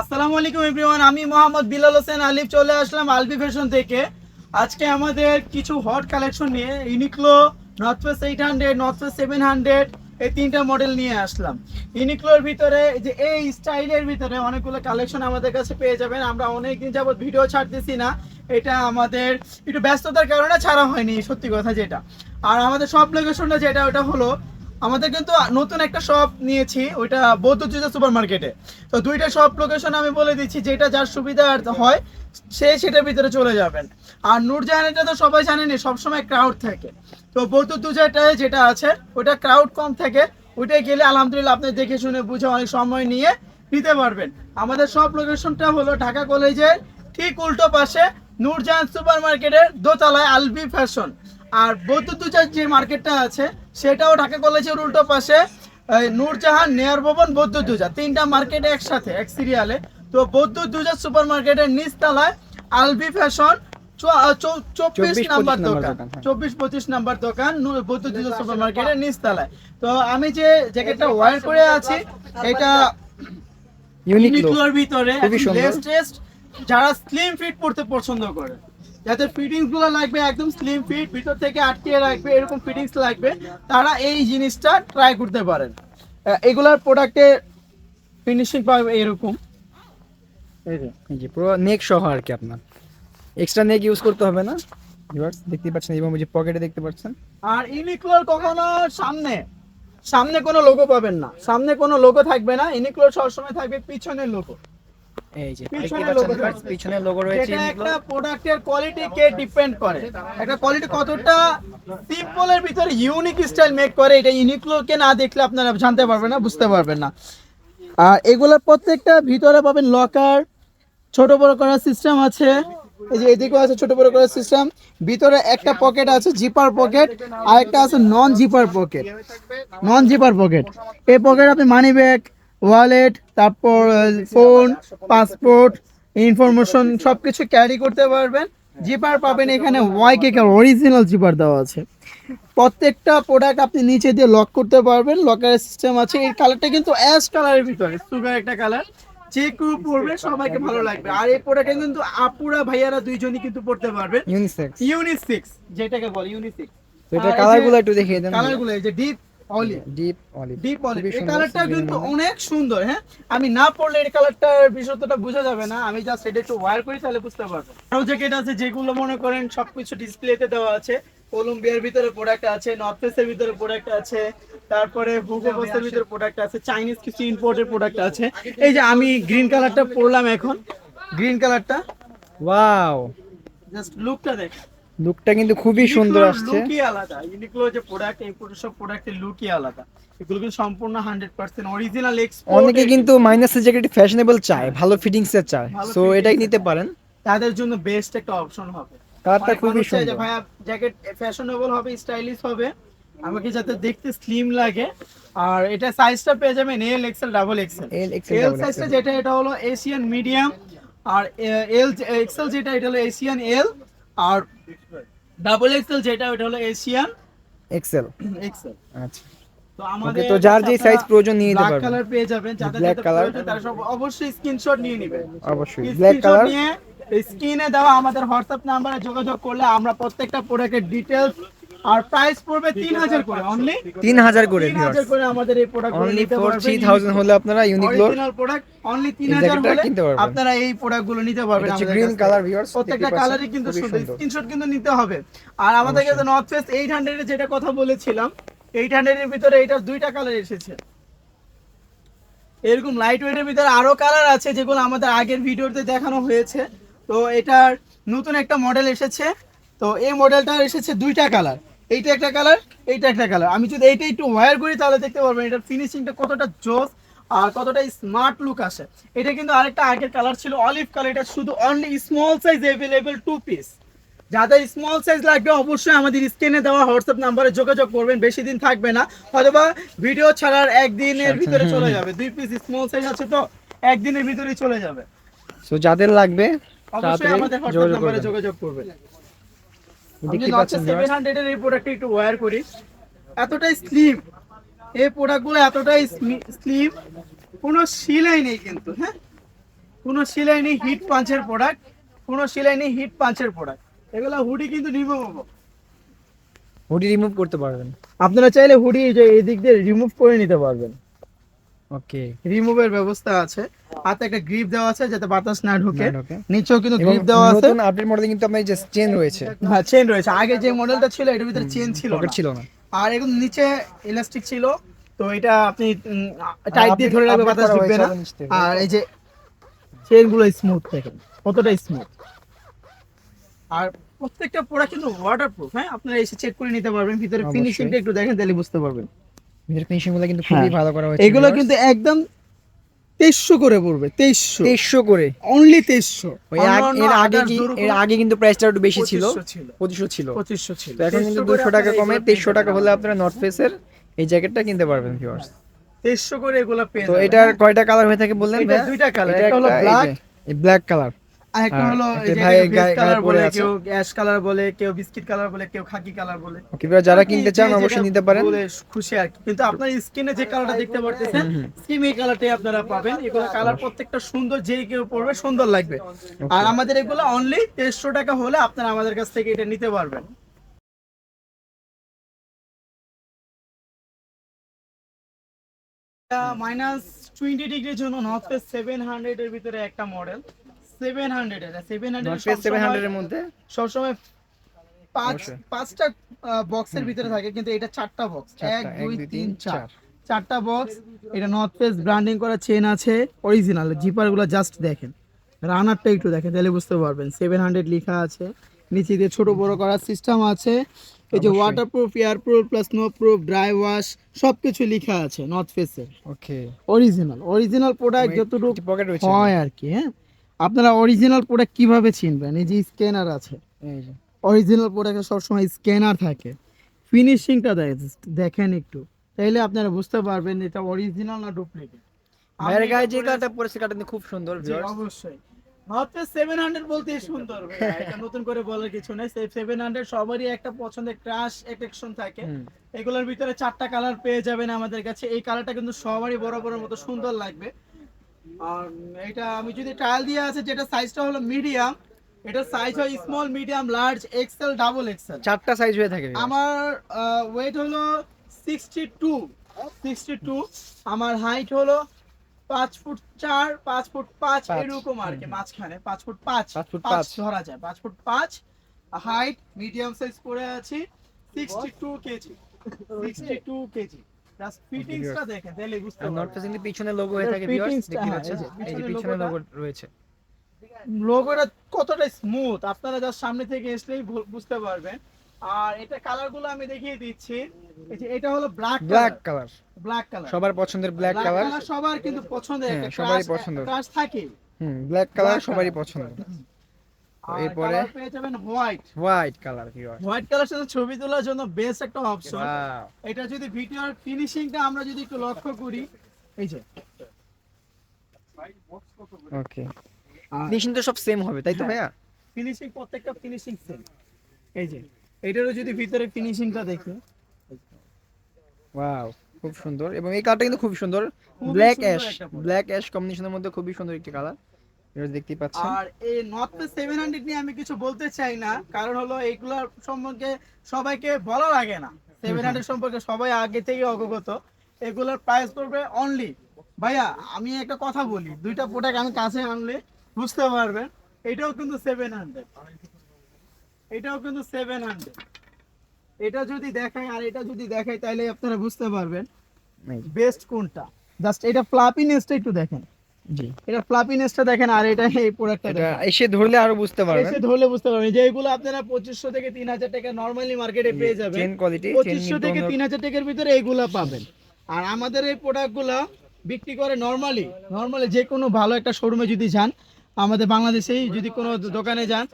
আসসালামু আলাইকুম এভরিওয়ান, আমি মোহাম্মদ বিলাল হোসেন আলিফ চলে আসলাম আলবি ফ্যাশন থেকে। আজকে আমাদের কিছু হট কালেকশন নিয়ে Uniqlo North Face eight hundred North Face seven hundred এই তিনটা মডেল নিয়ে আসলাম। ইউনিক্লোর ভিতরে যে এই স্টাইলের ভিতরে অনেকগুলো কালেকশন আমাদের কাছে পেয়ে যাবেন। আমরা অনেক দিন যাবত ভিডিও ছাড়তেছি না। এটা আমাদের একটু ব্যস্ততার কারণে ছাড়া হয়নি, সত্যি কথা যেটা। আর আমাদের সব লোকেশনটা যেটা, ওটা হলো আমাদের কিন্তু নতুন একটা শপ নিয়েছি, ওইটা বৌদ্ধ সুপার মার্কেটে তো দুইটা শপ লোকেশন আমি বলে দিচ্ছি, যেটা যার সুবিধা হয়, সে সেটার ভিতরে চলে যাবেন। আর নূরজাহানেটা তো সবাই জানেনি, সবসময় ক্রাউড থাকে। তো বৌদ্ধ যেটা আছে ওটা ক্রাউড কম থাকে ওইটাই গেলে আলহামদুলিল্লাহ আপনি দেখে শুনে বুঝে অনেক সময় নিয়ে নিতে পারবেন। আমাদের সব লোকেশনটা হলো ঢাকা কলেজের ঠিক উল্টো পাশে নূরজাহান সুপার মার্কেটের দোতলায় আলবি ফ্যাশন আর বৌদ্ধদুজার যে মার্কেটটা আছে সেটাও ঢাকা কলেজের উল্টো পাশে নূরজাহান নেয়ার ভবন বৌদ্ধদুজা তিনটা মার্কেট একসাথে এক সিরিয়ালে তো বৌদ্ধদুজা সুপার মার্কেটের নিচতলায় আলবি ফ্যাশন চব্বিশ নাম্বার দোকান। হ্যাঁ। চব্বিশ পঁচিশ নাম্বার দোকান নূর- বৌদ্ধদুজা সুপার মার্কেটের নিচতলায়। তো আমি যে জ্যাকেটটা ওয়ার করে আছি এটা ইউনিক্লোর ভিতরে যারা স্লিম ফিট পড়তে পছন্দ করে। যাদের ফিটিংসগুলো লাগবে একদম স্লিম ফিট ভিতর থেকে আটকে রাখবে, এরকম ফিটিংস লাগবে, তারা এই জিনিসটা ট্রাই করতে পারেন। এগুলার প্রোডাক্টে ফিনিশিং পাবে এরকম। এই যে পুরো নেক সহ আর কি আপনার। এক্সট্রা নেক ইউজ করতে হবে না? ভিউয়ার্স দেখতে পাচ্ছেন এবং যে পকেটে দেখতে পাচ্ছেন। আর ইউনিক্লোর কখনো সামনে সামনে কোনো লোগো পাবেন না। সামনে কোনো লোগো থাকবে না ইউনিক্লোর সবসময় থাকবে পিছনের লোগো এই যে পিছনে দেখতে logo পাচ্ছেন viewers, থাকবে। পিছনে লোগো রয়েছে এটা একটা প্রোডাক্টের কোয়ালিটি কে ডিপেন্ড করে। একটা কোয়ালিটি কতটা সিম্পলের ভিতরে ইউনিক স্টাইল মেক করে এটা ইউনিকলোকে না দেখলে আপনারা জানতে পারবেন না বুঝতে পারবেন না। আর এগুলোর প্রত্যেকটা ভিতরে পাবেন লকার ছোট বড় করার সিস্টেম আছে। এই যে এদিকেও আছে ছোট বড় করার সিস্টেম ভিতরে একটা পকেট আছে জিপার পকেট আর একটা আছে non zipper pocket non zipper pocket এই পকেট আপনি মানি ব্যাগ ওয়ালেট তারপর ফোন পাসপোর্ট ইনফরমেশন সব কিছু ক্যারি করতে পারবেন। জিপার পাবেন এখানে ওয়াইকে অরিজিনাল জিপার দেওয়া আছে। প্রত্যেকটা প্রোডাক্ট আপনি নিচে দিয়ে লক করতে পারবেন। লকারের সিস্টেম আছে। এই কালারটা কিন্তু অ্যাশ কালারের ভিতরে সুগার একটা কালার যে কেউ পরবে সবাইকে ভালো লাগবে। আর এই প্রোডাক্টটা কিন্তু আপুরা ভাইয়ারা দুইজনই কিন্তু পড়তে পারবেন ইউনিসেক্স ইউনিসিক্স যেটাকে বলে ইউনিসিক্স তো এটা কালারগুলো একটু দেখিয়ে দেন। কালারগুলো এই যে deep olive deep olive deep olive এই কালারটা কিন্তু অনেক সুন্দর হ্যাঁ? আমি না পড়লে এই কালারটার বিশেষত্বটা বোঝা যাবে না। আমি জাস্ট এটা একটু ওয়্যার করি তাহলে বুঝতে পারব। আরও জ্যাকেট আছে যেগুলো মনে করেন সবকিছু ডিসপ্লেতে দেওয়া আছে কলম্বিয়ার ভিতরে প্রোডাক্ট আছে ভিতরে প্রোডাক্ট আছে তারপরে হুগো ভিতরে প্রোডাক্ট আছে চাইনিজ কিছু ইম্পোর্টের প্রোডাক্ট আছে। এই যে আমি গ্রিন কালারটা পরলাম এখন। গ্রিন কালারটা ওয়াও জাস্ট লুকটা দেখ লুকটা কিন্তু খুবই সুন্দর আসছে। লুকই আলাদা। ইউনিক্লো যে প্রোডাক্ট এই পুরো সব প্রোডাক্টের লুকই আলাদা। এগুলো কিন্তু সম্পূর্ণ হান্ড্রেড পার্সেন্ট অরিজিনাল এক্সপোর্ট অনেকে কিন্তু মাইনাসের জ্যাকেট ফ্যাশনেবল চায় ভালো ফিটিংস এর চায়। সো এটাই নিতে পারেন। তাদের জন্য বেস্ট একটা অপশন হবে। কালারটা খুবই সুন্দর। ভাইয়া জ্যাকেট ফ্যাশনেবল হবে স্টাইলিশ হবে। আমাকে যাতে দেখতে স্লিম লাগে। আর এটা সাইজটা পেয়ে যাবেন L XL double XL L সাইজটা যেটা এটা হলো এশিয়ান মিডিয়াম আর এল এক্সেল যেটা এটা হলো এশিয়ান এল আর ডাবল এক্সেল যেটা ওটা হলো এশিয়ান এক্সেল এক্সেল আচ্ছা। তো আমাদের তো যার যে সাইজ প্রয়োজন নিয়ে নিতে পারবেন। কালার পেয়ে যাবেন যাদের কালার প্রয়োজন তারা সব অবশ্যই স্ক্রিনশট নিয়ে নেবেন অবশ্যই ব্ল্যাক কালার নিয়ে স্ক্রিনে দেওয়া আমাদের হোয়াটসঅ্যাপ নাম্বারে যোগাযোগ করলে আমরা প্রত্যেকটা প্রোডাক্টের ডিটেলস আর প্রাইস পড়বে তিন হাজার করে অনলি তিন হাজার করে তিন হাজার করে আমাদের এই product only for three thousand হলে আপনারা ইউনিকলোর অরিজিনাল প্রোডাক্ট অনলি তিন এই হাজার জ্যাকেটটা হলে আপনারা এই প্রোডাক্টগুলো নিতে পারবেন হচ্ছে আমাদের গ্রিন কালার ভিউয়ার্স প্রত্যেকটা কালারই কিন্তু সুন্দর। স্ক্রিনশট কিন্তু নিতে হবে। আর আমাদের কাছে নর্থ ফেস এইট হান্ড্রেড এর যেটা কথা বলেছিলাম এইট হান্ড্রেড এর ভিতরে এটা দুইটা কালার এসেছে। এরকম লাইট ওয়েটের ভিতরে আরও কালার আছে যেগুলো আমাদের আগের ভিডিওতে দেখানো হয়েছে। তো এটার নতুন একটা মডেল এসেছে। তো এই মডেলটার এসেছে দুইটা কালার এইটা একটা কালার এইটা একটা কালার আমি যদি এইটা একটু ওয়্যার করি তাহলে দেখতে পারবেন এটার ফিনিশিংটা কতটা জোস আর কতটা স্মার্ট লুক আসে। এটা কিন্তু আরেকটা আগের কালার ছিল অলিভ কালার এটা শুধু only small size available two piece যাদের স্মল সাইজ লাগবে অবশ্যই আমাদের স্ক্রিনে দেওয়া হোয়াটসঅ্যাপ নাম্বারে যোগাযোগ করবেন। বেশি দিন থাকবে না। অথবা ভিডিও ছাড়ার একদিনের ভিতরে চলে যাবে। দুই পিস স্মল সাইজ আছে তো একদিনের ভিতরেই চলে যাবে। সো যাদের লাগবে অবশ্যই আমাদের হোয়াটসঅ্যাপ নাম্বারে যোগাযোগ করবেন। দেখতে পাচ্ছেন এই প্রোডাক্টটা একটু ওয়্যার করি এতটাই স্লিম এই প্রোডাক্টগুলো এতটাই স্লিম কোনো সিলাই নেই কিন্তু হ্যাঁ? কোনো সেলাই নেই হিট পাঞ্চের প্রোডাক্ট কোনো সেলাই নেই হিট পাঞ্চের প্রোডাক্ট এগুলো হুডি কিন্তু রিমুভেবল হুডি রিমুভ করতে পারবেন। আপনারা চাইলে হুডি যে এই দিক দিয়ে রিমুভ করে নিতে পারবেন। ওকে রিমুভের ব্যবস্থা আছে। হাতে একটা গ্রিপ দেওয়া আছে যাতে বাতাস না ঢুকে। নিচেও কিন্তু গ্রিপ দেওয়া আছে। নতুন আপডেট মডেলে কিন্তু আপনার যে চেন রয়েছে। হ্যাঁ চেন রয়েছে। আগে যে মডেলটা ছিল এটার ভিতরে চেন ছিল না। ছিল না। আর এখন নিচে ইলাস্টিক ছিল তো এটা আপনি টাইট দিয়ে ধরে update বাতাস ঢুকবে না। থেকে। আর এই যে চেনগুলো স্মুথ দেখেন কতটা স্মুথ আর প্রত্যেকটা প্রোডাক্ট কিন্তু ওয়াটারপ্রুফ হ্যাঁ? আপনারা এসে চেক করে নিতে পারবেন ভিতরে। ফিনিশিংটা একটু দেখেন তাহলে বুঝতে পারবেন। ভিতরে কিন্তু খুবই হ্যাঁ। ভালো করা হয়েছে এগুলো কিন্তু একদম তেইশশো করে পড়বে তেইশশো। তেইশশো করে। অনলি তেইশশো। এর আগে কি এর আগে কিন্তু প্রাইসটা একটু বেশি ছিল। ছিল। পঁচিশশো ছিল। পঁচিশশো ছিল। এখন কিন্তু দুশো টাকা কমে তেইশশো টাকা হলে আপনারা নর্থ ফেসের এই জ্যাকেটটা কিনতে পারবেন ভিউয়ার্স তেইশশো করে এগুলো পেয়ে তো এটার। কয়টা কালার হয়ে থাকে বললেন দুইটা কালার একটা হলো ব্ল্যাক ব্ল্যাক কালার হলো কালার বলে কেউ অ্যাশ কালার বলে কেউ বিস্কিট কালার বলে কেউ খাকি কালার বলে। ওকে যারা কিনতে যে চান অবশ্যই নিতে পারেন। বলে খুশি আর কিন্তু আপনার স্কিনে যে কালারটা দেখতে পারতেছেন। এই কালারটাই আপনারা পাবেন। এগুলো কালার প্রত্যেকটা সুন্দর যে কেউ পড়বে সুন্দর লাগবে। আর আমাদের এগুলো অনলি তেইশশো টাকা হলে আপনারা আমাদের কাছ থেকে এটা নিতে পারবেন। মাইনাস টোয়েন্টি ডিগ্রির জন্য নর্থ সেভেন হান্ড্রেড এর ভিতরে একটা মডেল সেভেন হান্ড্রেড এটা সেভেন হান্ড্রেড হান্ড্রেডের মধ্যে? সবসময় পাঁচ পাঁচটা বক্সের ভিতরে থাকে কিন্তু এটা চারটা বক্স এক দুই তিন চার। চারটা বক্স এটা নর্থ ফেস ব্র্যান্ডিং করা চেন আছে অরিজিনাল জিপারগুলো জাস্ট দেখেন। রানারটা একটু দেখেন তাহলে বুঝতে পারবেন। সেভেন হান্ড্রেড লেখা আছে নিচে দিয়ে ছোট বড় করার সিস্টেম আছে। এই যে। Waterproof airproof plus no proof dry wash সব কিছু লেখা আছে নর্থ ফেসের ওকে অরিজিনাল অরিজিনাল প্রোডাক্ট যতটুকু হয় আর কি হ্যাঁ। আপনারা অরিজিনাল প্রোডাক্ট কীভাবে চিনবেন এই যে স্ক্যানার আছে। অরিজিনাল প্রোডাক্টে সবসময় স্ক্যানার থাকে। ফিনিশিংটা দেখেন একটু। তাইলে আপনারা বুঝতে পারবেন এটা অরিজিনাল না ডুপ্লিকেট গায়ে যে খুব সুন্দর অবশ্যই। সেভেন হান্ড্রেড বলতেই সুন্দর এটা নতুন করে বলার কিছু নেই। সেভেন হান্ড্রেড সবারই একটা পছন্দের ক্রাশ অ্যাট্রাকশন থাকে। এগুলোর ভিতরে চারটা কালার পেয়ে যাবেন আমাদের কাছে। এই কালারটা কিন্তু সবারই বরাবরের মতো সুন্দর লাগবে। আর এটা আমি যদি ট্রায়াল দিয়ে আছে যেটা সাইজটা হলো মিডিয়াম এটা সাইজ হয় small medium large XL double XL চারটা সাইজ হয়ে থাকে। আমার ওয়েট হলো সিক্সটি টু সিক্সটি টু আমার হাইট হলো পাঁচ ফুট চার পাঁচ ফুট পাঁচ এরকম আর কি মাঝখানে পাঁচ ফুট পাঁচ পাঁচ ফুট পাঁচ পাঁচ। ধরা যায় পাঁচ ফুট পাঁচ হাইট মিডিয়াম সাইজ পরে আছি sixty two KG sixty two KG. Just ফিটিংসটা দেখেন তাহলে বুঝতে আর নর্থ পারবেন। পিছনে লোগো হয়ে থাকে ভিউয়ার্স টা, দেখতে হ্যাঁ, পাচ্ছেন এই যে পিছনে পিছনে লোগো রয়েছে। লোগোটা কতটা স্মুথ আপনারা জাস্ট সামনে থেকে আসলেই বুঝতে পারবেন। আর এটা কালারগুলো আমি দেখিয়ে দিচ্ছি। এই যে এটা হলো black black colour black colour সবার পছন্দের ব্ল্যাক কালার সবার কিন্তু পছন্দের হ্যাঁ, সবারই পছন্দ। থাকে হুম ব্ল্যাক কালার সবারই পছন্দ এরপরে? পেয়ে যাবেন white white colour viewers white colour সাথে ছবি তোলার জন্য বেস্ট একটা অপশন এটা যদি ভিডিওর ফিনিশিংটা আমরা যদি একটু লক্ষ্য করি এই যে। ওকে ফিনিশিং তো সব সেম হবে তাই তো হ্যাঁ। ভাইয়া? ফিনিশিং প্রত্যেকটা ফিনিশিং সেম এই যে এটারও যদি ভিতরে ফিনিশিংটা দেখি। ওয়াও খুব সুন্দর। এবং এই কালারটা কিন্তু খুব সুন্দর। ব্ল্যাক অ্যাশ ব্ল্যাক অ্যাশ কম্বিনেশনের মধ্যে খুবই সুন্দর একটি কালার এটা দেখতেই পাচ্ছেন? আর এই নর্থ সেভেন হান্ড্রেড নিয়ে আমি কিছু বলতে চাই না। কারণ হলো এইগুলোর সম্পর্কে সবাইকে বলা লাগে না। সেভেন হান্ড্রেড সম্পর্কে সবাই আগে থেকে অবগত। এগুলোর প্রাইস পড়বে অনলি ভাইয়া আমি একটা কথা বলি। দুইটা প্রোডাক্ট আমি কাছে আনলে বুঝতে পারবেন এটাও কিন্তু সেভেন হান্ড্রেড এটাও কিন্তু সেভেন হান্ড্রেড এটা যদি দেখাই আর এটা যদি দেখাই তাহলে আপনারা বুঝতে পারবেন বেস্ট কোনটা। জাস্ট এটা ফ্লাপিনেসটা একটু দেখেন। এটা ফ্লাপিনেসটা দেখেন আর এটা এই প্রোডাক্টটা এসে ধরলে আরও বুঝতে পারবেন। এসে ধরলে বুঝতে পারবেন। যে এগুলো আপনারা পঁচিশশো থেকে তিন হাজার টাকা নর্মালি মার্কেটে পেয়ে যাবেন। চেন কোয়ালিটি পঁচিশশো থেকে তিন হাজার টাকার ভিতরে এগুলা পাবেন। আর আমাদের এই প্রোডাক্টগুলো বিক্রি করে নর্মালি নর্মালি যে কোনো ভালো একটা শোরুমে যদি যান আমাদের বাংলাদেশেই যদি কোনো দোকানে যান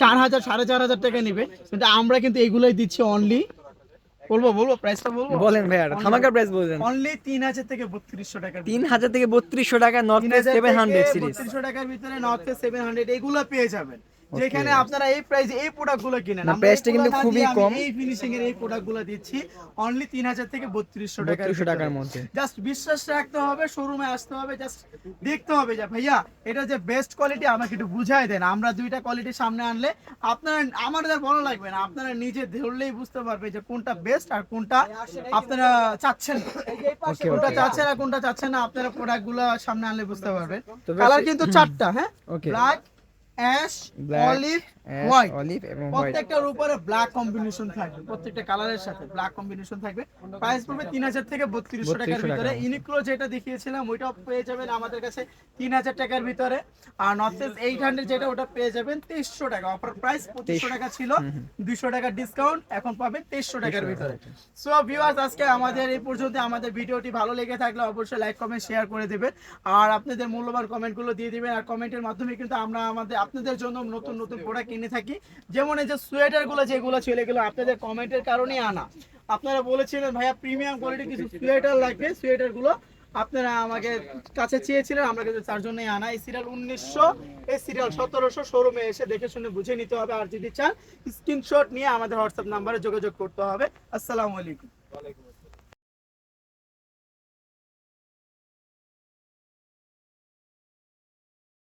চার হাজার সাড়ে চার হাজার টাকা নিবে। কিন্তু আমরা কিন্তু এগুলোই দিচ্ছি অনলি বলব বলব প্রাইসটা বলব? বলেন ভাইয়া ধামাকা প্রাইস বলেন। অনলি তিন হাজার থেকে বত্রিশশো টাকা তিন হাজার থেকে বত্রিশশো টাকা নর্থ সেভেন হান্ড্রেড সিরিজ বত্রিশশো টাকার ভিতরে নর্থ সেভেন হান্ড্রেড এগুলো পেয়ে যাবেন। যেখানে আপনারা এই প্রাইসে এই প্রোডাক্টগুলো কিনেন। না, আমরা price টা এইগুলো কিন্তু খুবই কম। এই ফিনিশিং এর এই প্রোডাক্টগুলো দিচ্ছি অনলি তিন হাজার থেকে বত্রিশশো টাকা বত্রিশশো টাকার মধ্যে। জাস্ট বিশ্বাস রাখতে হবে শোরুমে আসতে হবে জাস্ট দেখতে হবে যে ভাইয়া এটা যে বেস্ট কোয়ালিটি আমাকে একটু বুঝাই দেন আমরা দুইটা কোয়ালিটি সামনে আনলে আপনারা আমাদের ভালো লাগবে না। আপনারা নিজে ধরলেই বুঝতে পারবে যে কোনটা বেস্ট আর কোনটা আপনারা চাচ্ছেন। কোনটা চাচ্ছেন আর কোনটা চাচ্ছেন না আপনারা প্রোডাক্টগুলো সামনে আনলে বুঝতে পারবেন। কালার কিন্তু চারটা হ্যাঁ? Okay black ash Black, olive white olive এবং হোয়াইট প্রত্যেকটার উপরে ব্ল্যাক কম্বিনেশন থাকবে প্রত্যেকটা কালারের সাথে ব্ল্যাক কম্বিনেশন থাকবে। প্রাইস পড়বে তিন হাজার থেকে বত্রিশশো টাকার ভিতরে। ইউনিক্লো যেটা দেখিয়েছিলাম ওইটাও পেয়ে যাবেন আমাদের কাছে তিন হাজার টাকার ভিতরে। আর নর্থ ইস্ট এইট হান্ড্রেড যেটা ওটা পেয়ে যাবেন তেইশশো টাকা। অফার প্রাইস পঁচিশশো টাকা ছিল দুইশো টাকার ডিসকাউন্ট এখন পাবেন তেইশশো টাকার ভিতরে। সো ভিউয়ার্স আজকে আমাদের এই পর্যন্ত আমাদের ভিডিওটি ভালো লেগে থাকলে অবশ্যই লাইক কমেন্ট শেয়ার করে দেবেন। আর আপনাদের মূল্যবান কমেন্টগুলো দিয়ে দিবেন। আর কমেন্টের মাধ্যমে কিন্তু আমরা আমাদের আপনাদের জন্য নতুন নতুন প্রোডাক্ট কিনে থাকি। যেমন এই যে সোয়েটারগুলো যেগুলো ছিল, এগুলো আপনাদের কমেন্টের কারণেই আনা। আপনারা বলেছিলেন, ভাইয়া প্রিমিয়াম কোয়ালিটি কিছু সোয়েটার লাগবে। সোয়েটারগুলো আপনারা আমাকে কাছে চেয়েছিলেন, আমরা কিন্তু তার জন্যই আনা। এই সিরিয়াল উনিশশো, এই সিরিয়াল সতেরোশো শোরুমে এসে দেখে শুনে বুঝে নিতে হবে। আর যদি চান স্ক্রিনশট নিয়ে আমাদের হোয়াটসঅ্যাপ নাম্বারে যোগাযোগ করতে হবে। আসসালামু আলাইকুম।